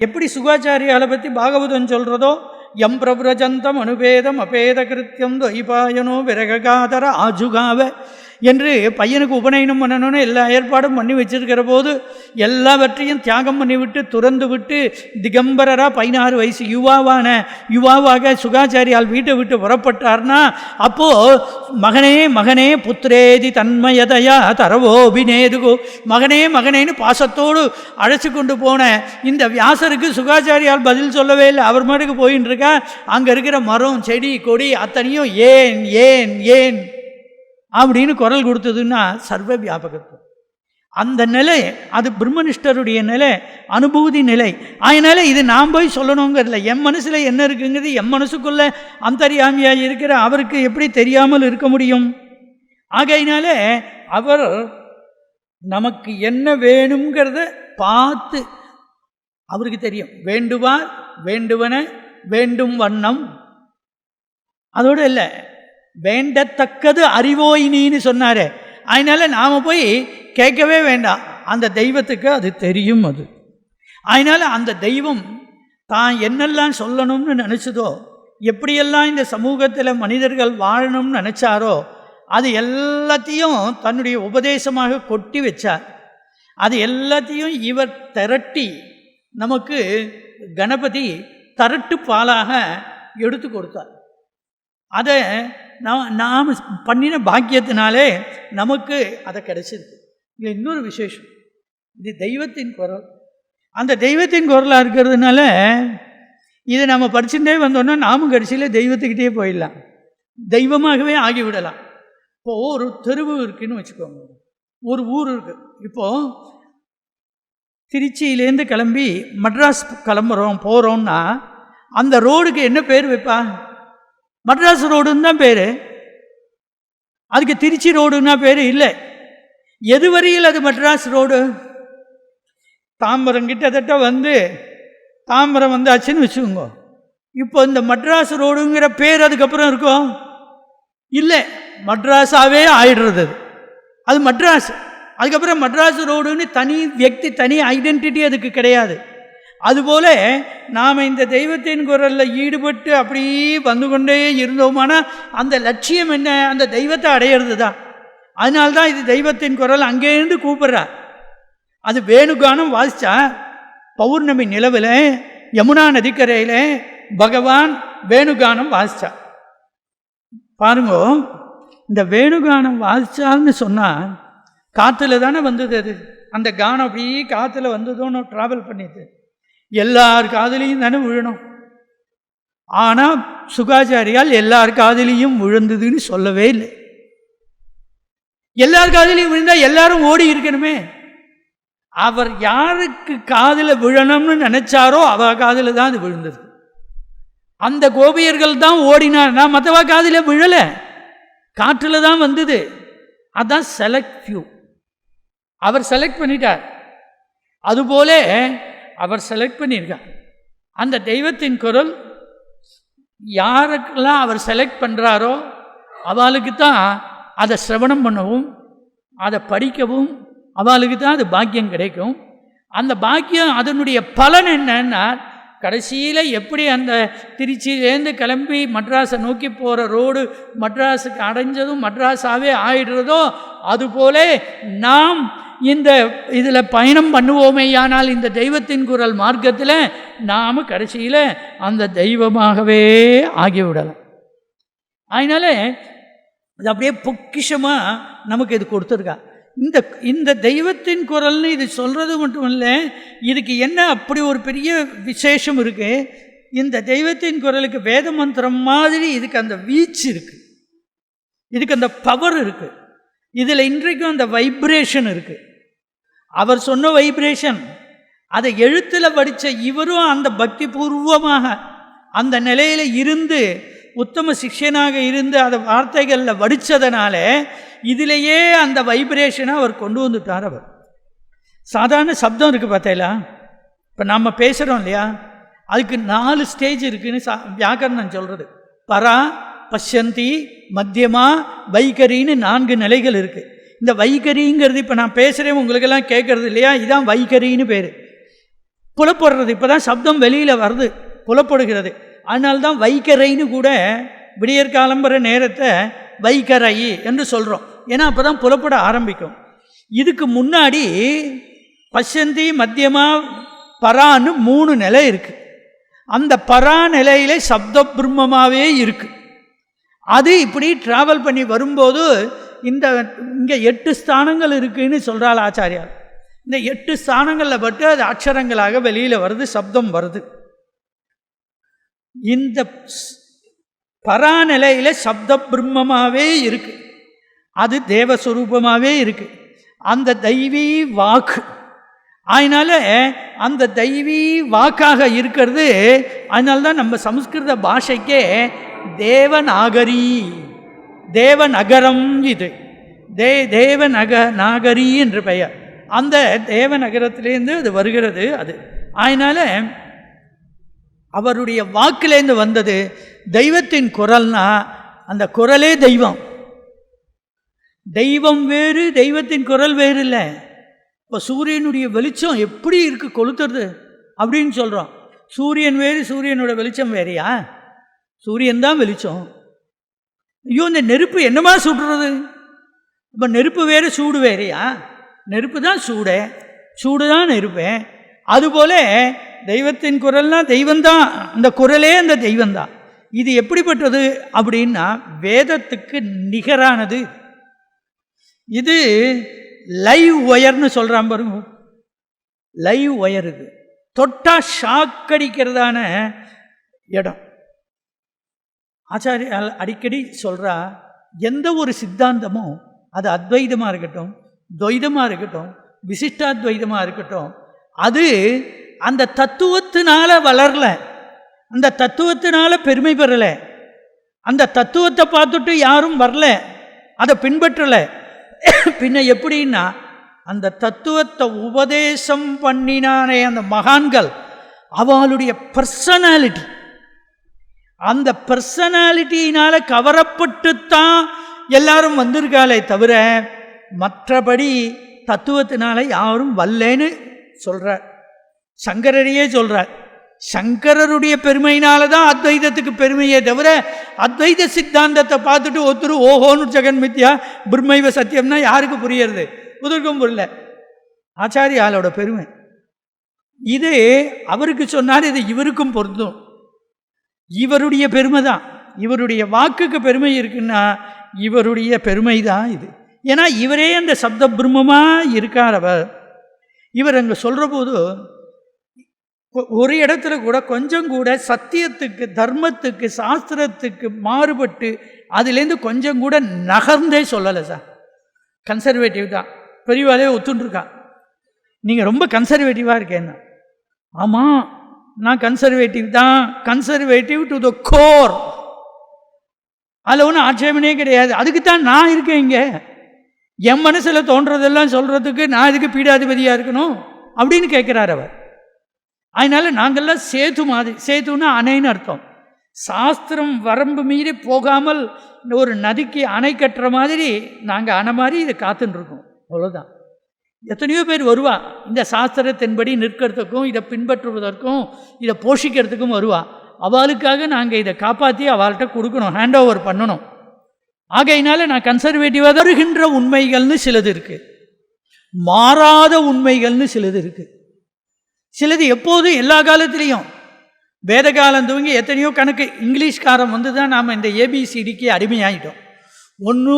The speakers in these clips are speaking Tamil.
எப்படி சுகாச்சாரியாலை பற்றி பாகவதம் சொல்கிறதோ எம் பிரபுரஜந்தம் அனுபேதம் அபேத கிருத்தியம் துவைபாயனோ விரகாதர ஆஜுகாவ. என்று பையனுக்கு உபநயனம் பண்ணணும்னு எல்லா ஏற்பாடும் பண்ணி வச்சிருக்கிற போது எல்லாவற்றையும் தியாகம் பண்ணிவிட்டு துறந்து விட்டு திகம்பரராக பதினாறு வயசு யுவாவான யுவாவாக சுகாச்சாரியால் வீட்டை விட்டு புறப்பட்டார்னா அப்போது மகனே மகனே புத்திரேதி தன்மயதையா தரவோபினேதுகோ மகனே மகனேன்னு பாசத்தோடு அழைச்சி கொண்டு போன இந்த வியாசருக்கு சுகாச்சாரியால் பதில் சொல்லவே இல்லை. அவர் மாட்டுக்கு போயின்னு இருக்கா அங்கே இருக்கிற மரம் செடி கொடி அத்தனையும் ஏன் ஏன் ஏன்? அப்படின்னு குரல் கொடுத்ததுன்னா சர்வ வியாபகத்துவம் அந்த நிலை அது பிரம்மனிஷ்டருடைய நிலை அனுபூதி நிலை. அதனால் இது நான் போய் சொல்லணுங்கிறதில்ல என் மனசில் என்ன இருக்குங்கிறது என் மனசுக்குள்ளே அந்தரியாமியாக இருக்கிற அவருக்கு எப்படி தெரியாமல் இருக்க முடியும்? ஆகையினால அவர் நமக்கு என்ன வேணுங்கிறத பார்த்து அவருக்கு தெரியும். வேண்டுவார் வேண்டுவன வேண்டும் வண்ணம். அதோடு இல்லை வேண்டத்தக்கது அறிவோயினின்னு சொன்னார். அதனால் நாம் போய் கேட்கவே வேண்டாம் அந்த தெய்வத்துக்கு அது தெரியும் அது. அதனால் அந்த தெய்வம் தான் என்னெல்லாம் சொல்லணும்னு நினச்சதோ எப்படியெல்லாம் இந்த சமூகத்தில் மனிதர்கள் வாழணும்னு நினச்சாரோ அது எல்லாத்தையும் தன்னுடைய உபதேசமாக கொட்டி வச்சார். அது எல்லாத்தையும் இவர் திரட்டி நமக்கு கணபதி தரட்டு பாலாக எடுத்து கொடுத்தார். அதை நாம் நாம் பண்ணின பாக்கியத்தினாலே நமக்கு அதை கிடைச்சிருக்கு. இது இன்னொரு விசேஷம். இது தெய்வத்தின் குரல். அந்த தெய்வத்தின் குரலாக இருக்கிறதுனால இதை நம்ம படிச்சுட்டே வந்தோன்னா நாமும் கடைசியில் தெய்வத்துக்கிட்டே போயிடலாம். தெய்வமாகவே ஆகிவிடலாம். இப்போது ஒரு தெருவு இருக்குன்னு வச்சுக்கோங்க. ஒரு ஊர் இருக்குது இப்போது திருச்சியிலேருந்து கிளம்பி மட்ராஸ் கிளம்புறோம் போகிறோம்னா அந்த ரோடுக்கு என்ன பேர் வைப்பா? மட்ராஸ் ரோடுன்னு தான் பேர். அதுக்கு திருச்சி ரோடுன்னா பேர் இல்லை. எது வரையில் அது மட்ராஸ் ரோடு? தாம்பரம் கிட்டத்தட்ட வந்து தாம்பரம் வந்தாச்சுன்னு வச்சுக்கோங்க. இப்போ இந்த மட்ராஸ் ரோடுங்கிற பேர் அதுக்கப்புறம் இருக்கும் இல்லை. மட்ராஸாகவே ஆயிடுறது அது. அது மட்ராஸ். அதுக்கப்புறம் மட்ராஸ் ரோடுன்னு தனி வியக்தி தனி ஐடென்டிட்டி அதுக்கு கிடையாது. அதுபோல நாம் இந்த தெய்வத்தின் குரலில் ஈடுபட்டு அப்படியே வந்து கொண்டே இருந்தோமானா அந்த லட்சியம் என்ன? அந்த தெய்வத்தை அடையிறது தான் அதனால்தான் இது தெய்வத்தின் குரல் அங்கேருந்து கூப்பிட்றா. அது வேணுகானம் வாசித்தா பௌர்ணமி நிலவில் யமுனா நதிக்கரையில் பகவான் வேணுகானம் வாசித்தா பாருங்க இந்த வேணுகானம் வாசிச்சான்னு சொன்னால் காற்றுல தானே வந்தது அது. அந்த கானம் அப்படியே காற்றுல வந்ததுன்னு ட்ராவல் பண்ணிது எல்லார் காதலையும் தானே விழணும். ஆனால் சுகாச்சாரியால் எல்லார் காதலையும் விழுந்ததுன்னு சொல்லவே இல்லை. எல்லார் காதலையும் விழுந்தால் எல்லாரும் ஓடி இருக்கணுமே. அவர் யாருக்கு காதில் விழணும்னு நினைச்சாரோ அவ காதில் தான் அது விழுந்தது. அந்த கோபியர்கள் தான் ஓடினார். நான் மற்றவா காதில் விழலை. காற்றில் தான் வந்தது. அதான் செலக்ட் ஃபியூ அவர் செலக்ட் பண்ணிட்டார். அதுபோல அவர் செலக்ட் பண்ணியிருக்கார். அந்த தெய்வத்தின் குரல் யாருக்கெல்லாம் அவர் செலக்ட் பண்ணுறாரோ அவளுக்கு தான் அதை சிரவணம் பண்ணவும் அதை படிக்கவும் அவளுக்கு தான் அது பாக்கியம் கிடைக்கும். அந்த பாக்கியம் அதனுடைய பலன் என்னன்னா கடைசியில் எப்படி அந்த திருச்சியிலேருந்து கிளம்பி மட்ராஸை நோக்கி போகிற ரோடு மட்ராஸுக்கு அடைஞ்சதும் மட்ராஸாகவே ஆயிடுறதோ அதுபோல நாம் இந்த இதில் பயணம் பண்ணுவோமேயானால் இந்த தெய்வத்தின் குரல் மார்க்கத்தில் நாம் கடைசியில் அந்த தெய்வமாகவே ஆகிவிடலாம். அதனால் அது அப்படியே பொக்கிஷமாக நமக்கு இது கொடுத்துருக்கா. இந்த இந்த தெய்வத்தின் குரல்னு இது சொல்கிறது மட்டும் இல்லை இதுக்கு என்ன அப்படி ஒரு பெரிய விசேஷம் இருக்குது இந்த தெய்வத்தின் குரலுக்கு வேத மந்திரம் மாதிரி இதுக்கு அந்த வீச்சு இருக்குது இதுக்கு அந்த பவர் இருக்குது இதில் இன்றைக்கும் அந்த வைப்ரேஷன் இருக்குது அவர் சொன்ன வைப்ரேஷன் அதை எழுத்தில் படித்த இவரும் அந்த பக்தி பூர்வமாக அந்த நிலையில் இருந்து உத்தம சிஷ்யனாக இருந்து அதை வார்த்தைகளில் வடித்ததுனால இதிலேயே அந்த வைப்ரேஷனை அவர் கொண்டு வந்துட்டார் அவர். சாதாரண சப்தம் இருக்குது பார்த்தீங்களா? இப்போ நம்ம பேசுகிறோம் இல்லையா? அதுக்கு நாலு ஸ்டேஜ் இருக்குதுன்னு சா வியாக்கரணம் சொல்கிறது பரா பஷ்யந்தி மத்தியமா வைகரின்னு நான்கு நிலைகள் இருக்குது இந்த வைகரிங்கிறது இப்போ நான் பேசுகிறேன் உங்களுக்கெல்லாம் கேட்குறது இல்லையா? இதான் வைகரின்னு பேர். புலப்படுறது இப்போ தான் சப்தம் வெளியில் வருது புலப்படுகிறது. அதனால்தான் வைக்கரைன்னு கூட விடியற்காலம்புற நேரத்தை வைக்கரை என்று சொல்கிறோம் ஏன்னா அப்போ தான் புலப்பட ஆரம்பிக்கும். இதுக்கு முன்னாடி பசந்தி மத்தியமா பரான்னு மூணு நிலை இருக்குது அந்த பரா நிலையிலே சப்த பிரம்மமாகவே இருக்குது அது இப்படி ட்ராவல் பண்ணி வரும்போது இந்த இங்கே எட்டு ஸ்தானங்கள் இருக்குன்னு சொல்கிறாள் ஆச்சாரியார். இந்த எட்டு ஸ்தானங்களில் பட்டு அது அக்ஷரங்களாக வெளியில் வருது சப்தம் வருது. இந்த ஸ்- பராநிலையில் சப்த பிரம்மமாகவே இருக்கு. அது தேவஸ்வரூபமாகவே இருக்கு. அந்த தெய்வீ வாக்கு. அதனால் அந்த தெய்வீ வாக்காக இருக்கிறது அதனால தான் நம்ம சமஸ்கிருத பாஷைக்கே தேவநாகரி. தேவநகரம் இது. தே தேவநக நாகரி என்று பெயர். அந்த தேவநகரத்திலேருந்து அது வருகிறது அது. அதனால அவருடைய வாக்கிலேருந்து வந்தது தெய்வத்தின் குரல்னா அந்த குரலே தெய்வம். தெய்வம் வேறு தெய்வத்தின் குரல் வேறு இல்லை இப்போ சூரியனுடைய வெளிச்சம் எப்படி இருக்கு கொளுத்துறது அப்படின்னு சொல்கிறோம் சூரியன் வேறு சூரியனோட வெளிச்சம் வேறையா? சூரியன் தான் வெளிச்சம். ஐயோ இந்த நெருப்பு என்னமா சுடுறது? இப்போ நெருப்பு வேறு சூடு வேறையா? நெருப்பு தான் சூடு. சூடு தான் நெருப்பேன் அதுபோல தெய்வத்தின் குரல்னா தெய்வந்தான் அந்த குரலே அந்த தெய்வந்தான் இது எப்படிப்பட்டது அப்படின்னா வேதத்துக்கு நிகரானது. இது லைவ் ஒயர்னு சொல்கிறான் பாருங்க. லைவ் ஒயர் இது. தொட்டா ஷாக் அடிக்கிறதான இடம். ஆச்சாரிய அடிக்கடி சொல்கிறா எந்த ஒரு சித்தாந்தமும் அது அத்வைதமாக இருக்கட்டும் துவைதமாக இருக்கட்டும் விசிஷ்டாத்வைதமாக இருக்கட்டும் அது அந்த தத்துவத்தினால வளரல. அந்த தத்துவத்தினால பெருமை பெறலை. அந்த தத்துவத்தை பார்த்துட்டு யாரும் வரல. அதை பின்பற்றலை. பின்ன எப்படின்னா அந்த தத்துவத்தை உபதேசம் பண்ணினானே அந்த மகான்கள் அவளுடைய பர்சனாலிட்டி அந்த பர்சனாலிட்டியினால் கவரப்பட்டுத்தான் எல்லாரும் வந்திருக்காளே தவிர மற்றபடி தத்துவத்தினால யாரும் வல்லேன்னு சொல்கிறார் சங்கரரையே சொல்கிறார் சங்கரருடைய பெருமையினால தான் அத்வைதத்துக்கு பெருமையே தவிர அத்வைத சித்தாந்தத்தை பார்த்துட்டு ஒருத்தர் ஓஹோன்னு ஜெகன் மித்யா பிரம்மைவ சத்தியம்னா யாருக்கு புரியறது? புதற்கும் புரியல. ஆச்சாரியாலோட பெருமை. இது அவருக்கு சொன்னார் இது இவருக்கும் பொருந்தும். இவருடைய பெருமை தான் இவருடைய வாக்குக்கு பெருமை இருக்குன்னா இவருடைய பெருமை தான் இது. ஏன்னா இவரே அந்த சப்த பிரம்மமாக இருக்கார் அவர். இவர் அங்கே சொல்கிற போது கொ- ஒரு இடத்துல கூட கொஞ்சம் கூட சத்தியத்துக்கு தர்மத்துக்கு சாஸ்திரத்துக்கு மாறுபட்டு அதுலேருந்து கொஞ்சம் கூட நகர்ந்தே சொல்லலை சார். கன்சர்வேட்டிவ் தான். பெரியவாலே ஒத்துன்ருக்கா நீங்கள் ரொம்ப கன்சர்வேட்டிவாக இருக்கேன்னா. ஆமாம் நான் கன்சர்வேட்டிவ் தான். கன்சர்வேட்டிவ் டு த கோர் அதில் ஒன்றும் ஆட்சேபனே கிடையாது. அதுக்கு தான் நான் இருக்கேன் இங்கே. என் மனசில் தோன்றதெல்லாம் சொல்கிறதுக்கு நான் இதுக்கு பீடாதிபதியாக இருக்கணும்? அப்படின்னு கேட்குறார் அவர். அதனால் நாங்கள்லாம் சேது மாதிரி சேதுன்னா அணைன்னு அர்த்தம். சாஸ்திரம் வரம்பு மீறி போகாமல் ஒரு நதிக்கு அணை கட்டுற மாதிரி நாங்கள் அணை மாதிரி இதை காத்துன்னு இருக்கோம். அவ்வளோதான் எத்தனையோ பேர் வருவா. இந்த சாஸ்திரத்தின்படி நிற்கிறதுக்கும் இதை பின்பற்றுவதற்கும் இதை போஷிக்கிறதுக்கும் வருவா. அவளுக்காக நாங்கள் இதை காப்பாற்றி அவள்கிட்ட கொடுக்கணும் ஹேண்ட் ஓவர் பண்ணணும். ஆகையினால நான் கன்சர்வேட்டிவாக வருகின்ற உண்மைகள்னு சிலது இருக்குது மாறாத உண்மைகள்னு சிலது இருக்குது சிலது எப்போதும் எல்லா காலத்துலேயும். வேத காலம் துவங்கி எத்தனையோ கணக்கு இங்கிலீஷ்காரம் வந்து தான் நாம் இந்த ஏபிசிடிக்கு அடிமையாயிட்டோம். ஒன்று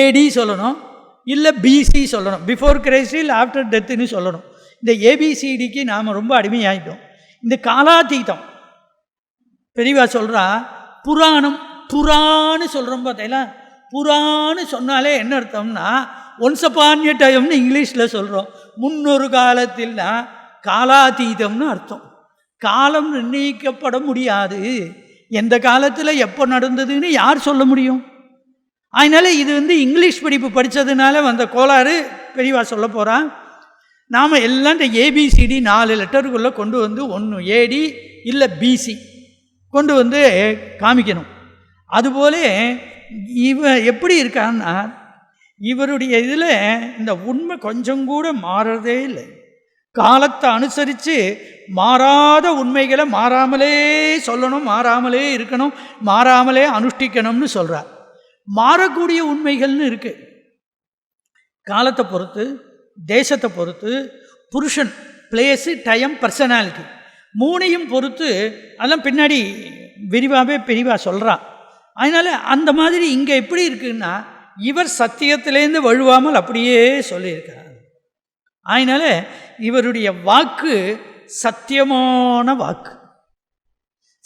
ஏடி சொல்லணும் இல்லை பிசி சொல்லணும். பிஃபோர் கிரைஸ்ட் இல்லை ஆஃப்டர் டெத்துன்னு சொல்லணும். இந்த ஏபிசிடிக்கு நாம் ரொம்ப அடிமையாகிட்டோம் இந்த காலாத்தீதம் பெரியவா சொல்கிறா புராணம் புறான்னு சொல்கிறோம் பார்த்தீங்களா? புறான்னு சொன்னாலே என்ன அர்த்தம்னா ஒன்ஸ் அப்பான் டைம்னு இங்கிலீஷில் சொல்கிறோம் முன்னொரு காலத்தில்னா காலாதீதம்னு அர்த்தம். காலம் நிர்ணயிக்கப்பட முடியாது. எந்த காலத்தில் எப்போ நடந்ததுன்னு யார் சொல்ல முடியும்? அதனால் இது வந்து இங்கிலீஷ் படிப்பு படித்ததுனால வந்த கோளாறு பெரியவா சொல்ல போகிறான் நாம் எல்லாம் இந்த ஏபிசிடி நாலு லெட்டருக்குள்ளே கொண்டு வந்து ஒன்று ஏடி இல்லை பிசி கொண்டு வந்து காமிக்கணும். அதுபோல இவ எப்படி இருக்கான்னா இவருடைய இதில் இந்த உண்மை கொஞ்சம் கூட மாறுறதே இல்லை. காலத்தை அனுசரித்து மாறாத உண்மைகளை மாறாமலே சொல்லணும் மாறாமலே இருக்கணும் மாறாமலே அனுஷ்டிக்கணும்னு சொல்கிறார் மாறக்கூடிய உண்மைகள்னு இருக்குது காலத்தை பொறுத்து தேசத்தை பொறுத்து புருஷன் பிளேஸு டைம் பர்சனாலிட்டி மூணையும் பொறுத்து அதெல்லாம் பின்னாடி விரிவாகவே பிரிவாக சொல்கிறான் அதனால் அந்த மாதிரி இங்கே எப்படி இருக்குன்னா இவர் சத்தியத்திலேருந்து வழுவாமல் அப்படியே சொல்லியிருக்கிறார். அதனால் இவருடைய வாக்கு சத்தியமான வாக்கு.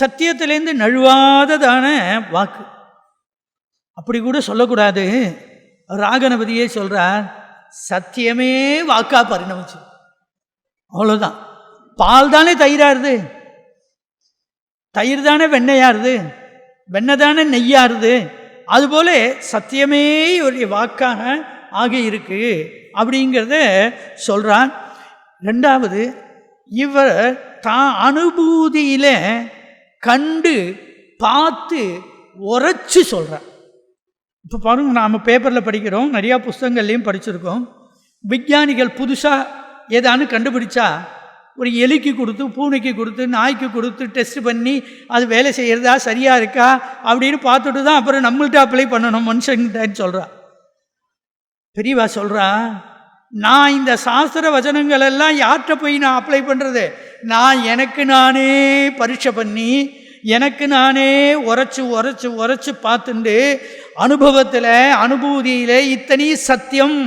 சத்தியத்திலேருந்து நழுவாததான வாக்கு. அப்படி கூட சொல்லக்கூடாது. ராகணபதியே சொல்கிறார் சத்தியமே வாக்கா பரிணமிச்சு. அவ்வளோதான் பால் தானே தயிராருது தயிர் தானே வெண்ணையாருது வெண்ணெய் தானே நெய்யாருது அதுபோல சத்தியமே ஒரு வாக்காக ஆகி இருக்கு அப்படிங்கிறத சொல்கிறான் ரெண்டாவது இவர் தான் அனுபூதியில் கண்டு பார்த்து உரைச்சி சொல்கிறார் இப்போ பாருங்கள் நாம் பேப்பரில் படிக்கிறோம் நிறையா புஸ்தகங்கள்லேயும் படிச்சிருக்கோம். விஞ்ஞானிகள் புதுசாக ஏதானு கண்டுபிடிச்சா ஒரு எலிக்கு கொடுத்து பூனைக்கு கொடுத்து நாய்க்கு கொடுத்து டெஸ்ட் பண்ணி அது வேலை செய்கிறதா சரியாக இருக்கா அப்படின்னு பார்த்துட்டு தான் அப்புறம் நம்மள்கிட்ட அப்ளை பண்ணணும் மனுஷங்கிட்டன்னு சொல்கிறா பெரியவா சொல்கிறா நான் இந்த சாஸ்திர வச்சனங்கள் எல்லாம் யார்கிட்ட போய் நான் அப்ளை பண்ணுறது நான் எனக்கு நானே பரீட்சை பண்ணி எனக்கு நானே உரைச்சி உரைச்சி உரைச்சி பார்த்துண்டு அனுபவத்தில் அனுபூதியில் இத்தனை சத்தியம்.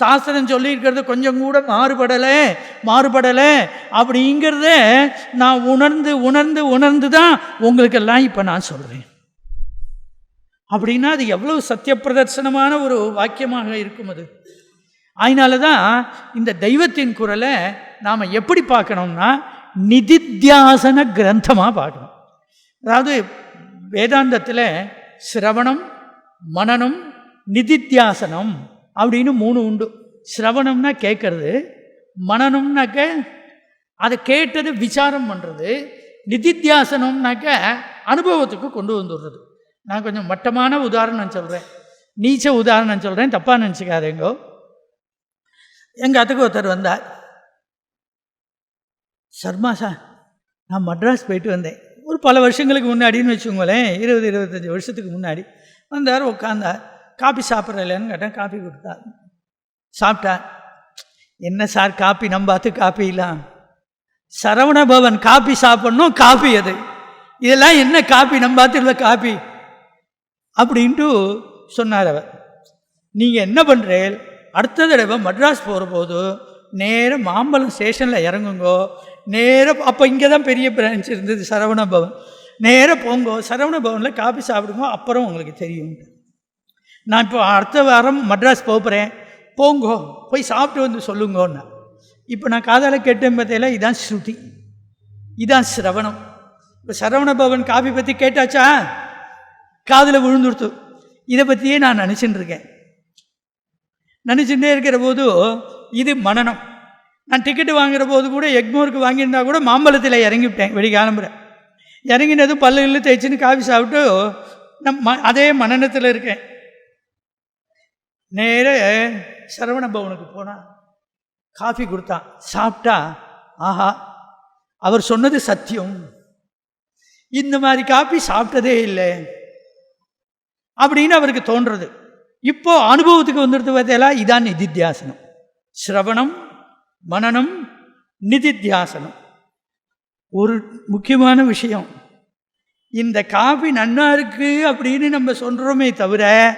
சாஸ்திரம் சொல்லியிருக்கிறது கொஞ்சம் கூட மாறுபடலை மாறுபடலை அப்படிங்கிறத நான் உணர்ந்து உணர்ந்து உணர்ந்து தான் உங்களுக்கெல்லாம் இப்போ நான் சொல்கிறேன் அப்படின்னா அது எவ்வளவு சத்திய பிரதர்சனமான ஒரு வாக்கியமாக இருக்கும் அது. அதனால தான் இந்த தெய்வத்தின் குரலை நாம் எப்படி பார்க்கணும்னா நிதித்தியாசன கிரந்தமாக பார்க்கணும். அதாவது வேதாந்தத்தில் சிரவணம் மனநம் நிதித்தியாசனம் அப்படின்னு மூணு உண்டு. சிரவணம்னா கேட்கறது மனநம்னாக்க அதை கேட்டது விசாரம் பண்ணுறது நிதித்தியாசனம்னாக்க அனுபவத்துக்கு கொண்டு வந்துடுறது. நான் கொஞ்சம் மட்டமான உதாரணம் சொல்கிறேன் நீச்ச உதாரணம் சொல்கிறேன் தப்பாக நினச்சிக்காதேங்கோ. எங்கள் அத்துக்கு ஒருத்தர் வந்தார். சர்மா சார் நான் மட்ராஸ் போயிட்டு வந்தேன். ஒரு பல வருஷங்களுக்கு முன்னாடின்னு வச்சுக்கோங்களேன் இருபது இருபத்தஞ்சி வருஷத்துக்கு முன்னாடி. வந்தார் உட்காந்தார் காப்பி சாப்பிட்றலன்னு கேட்டேன். காப்பி கொடுத்தார். சாப்பிட்டார். என்ன சார் காப்பி நம்ம பார்த்து காப்பி சரவண பவன் காப்பி சாப்பிட்ணும் காப்பி அது. இதெல்லாம் என்ன காப்பி நம்ம இல்லை காப்பி அப்படின்ட்டு சொன்னார் அவர். நீங்கள் என்ன பண்ணுறேன் அடுத்த தடவை மட்ராஸ் போகிற போது நேராக மாம்பழம் ஸ்டேஷனில் இறங்குங்கோ. நேராக அப்போ இங்கே தான் பெரிய பிரான்ச் இருந்தது சரவண பவன். நேராக போங்கோ சரவண பவனில் காஃபி சாப்பிடுங்க அப்புறம் உங்களுக்கு தெரியும். நான் இப்போ அடுத்த வாரம் மட்ராஸ் போகிறேன் போங்கோ போய் சாப்பிட்டு வந்து சொல்லுங்கோன்னு. இப்போ நான் காதால் கேட்டேன் பார்த்தீங்களா? இதான் ஸ்ருதி. இதான் சிரவணம். இப்போ சரவண பவன் காஃபி பற்றி கேட்டாச்சா? காதில் விழுந்துடுத்து. இதை பற்றியே நான் நினச்சின்னு இருக்கேன். நினச்சிட்டே இருக்கிற போது இது மனநம். நான் டிக்கெட்டு வாங்குகிற போது கூட எக்மோருக்கு வாங்கியிருந்தா கூட மாம்பழத்தில் இறங்கிவிட்டேன். வெடி கிளம்புறேன் இறங்கினது பல்லு தேய்ச்சின்னு காஃபி சாப்பிட்டு நம் ம அதே மனநத்தில் இருக்கேன். நேர சரவண பவனுக்கு போனான் காஃபி கொடுத்தான். சாப்பிட்டா ஆஹா அவர் சொன்னது சத்தியம். இந்த மாதிரி காஃபி சாப்பிட்டதே இல்லை அப்படின்னு அவருக்கு தோன்றது. இப்போ அனுபவத்துக்கு வந்துடுது பார்த்தீங்களா? இதான் நிதித்தியாசனம். சிரவணம் மனநம் நிதித்தியாசனம். ஒரு முக்கியமான விஷயம். இந்த காஃபி நன்னா இருக்கு அப்படின்னு நம்ம சொல்கிறோமே தவிர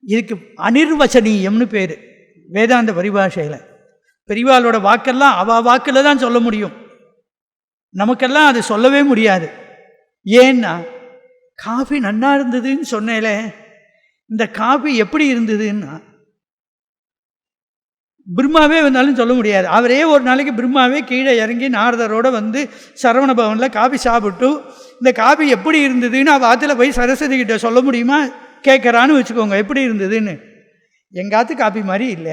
இதுக்கு அனிர்வச்சனீயம்னு பேர் வேதாந்த பரிபாஷையில். பெரிவாளோட வாக்கெல்லாம் அவ வாக்கில் தான் சொல்ல முடியும். நமக்கெல்லாம் அது சொல்லவே முடியாது. ஏன்னா காஃபி நன்னா இருந்ததுன்னு சொன்னேலே இந்த காஃபி எப்படி இருந்ததுன்னா பிரம்மாவே வந்தாலும் சொல்ல முடியாது. அவரே ஒரு நாளைக்கு பிரம்மாவே கீழே இறங்கி நாரதரோடு வந்து சரவண பவனில் காபி சாப்பிட்டு இந்த காபி எப்படி இருந்ததுன்னு அவள் ஆற்றுல போய் சரஸ்வதி கிட்ட சொல்ல முடியுமா? கேட்குறான்னு வச்சுக்கோங்க. எப்படி இருந்ததுன்னு? எங்காத்து காப்பி மாதிரி இல்லை.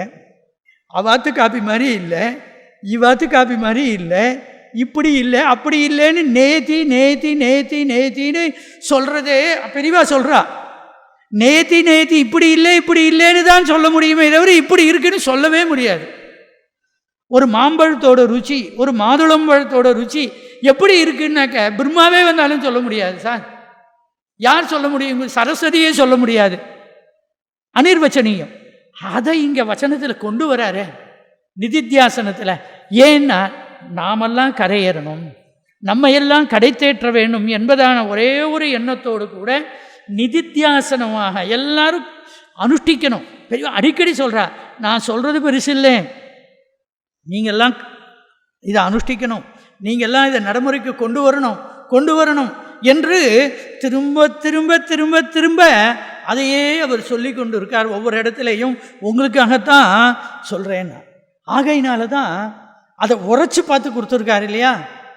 அவாத்து காப்பி மாதிரி இல்லை. இவாத்து காப்பி மாதிரி இல்லை. இப்படி இல்லை அப்படி இல்லைன்னு நேத்தி நேத்தி நேத்தி நேத்தின்னு சொல்கிறதே பெரியவா சொல்கிறா நேத்தி நேத்தி இப்படி இல்லை இப்படி இல்லைன்னு தான் சொல்ல முடியுமே தவிர இப்படி இருக்குன்னு சொல்லவே முடியாது. ஒரு மாம்பழத்தோட ருச்சி ஒரு மாதுளம்பழத்தோட ருச்சி எப்படி இருக்குன்னாக்க பிரம்மாவே வந்தாலும் சொல்ல முடியாது சார். யார் சொல்ல முடியும்? சரஸ்வதியே சொல்ல முடியாது. அனிர்வச்சனீயம். அதை இங்கே வச்சனத்தில் கொண்டு வராரு. நிதித்தியாசனத்தில். ஏன்னா நாமெல்லாம் கரையேறணும். நம்ம எல்லாம் கடை தேற்ற வேண்டும் என்பதான ஒரே ஒரு எண்ணத்தோடு கூட நிதித்தியாசனமாக எல்லாரும் அனுஷ்டிக்கணும். பெரிய அடிக்கடி சொல்கிறா நான் சொல்கிறது பெருசு இல்லை. நீங்கள்லாம் இதை அனுஷ்டிக்கணும். நீங்கள்லாம் இதை நடைமுறைக்கு கொண்டு வரணும். கொண்டு வரணும். என்று திரும்ப திரும்ப திரும்ப திரும்ப அதையே அவர் சொல்லி கொண்டு இருக்கார் ஒவ்வொரு இடத்துலையும் உங்களுக்காகத்தான் சொல்கிறேன் ஆகையினால தான் அதை உரைச்சி பார்த்து கொடுத்துருக்காரு இல்லையா?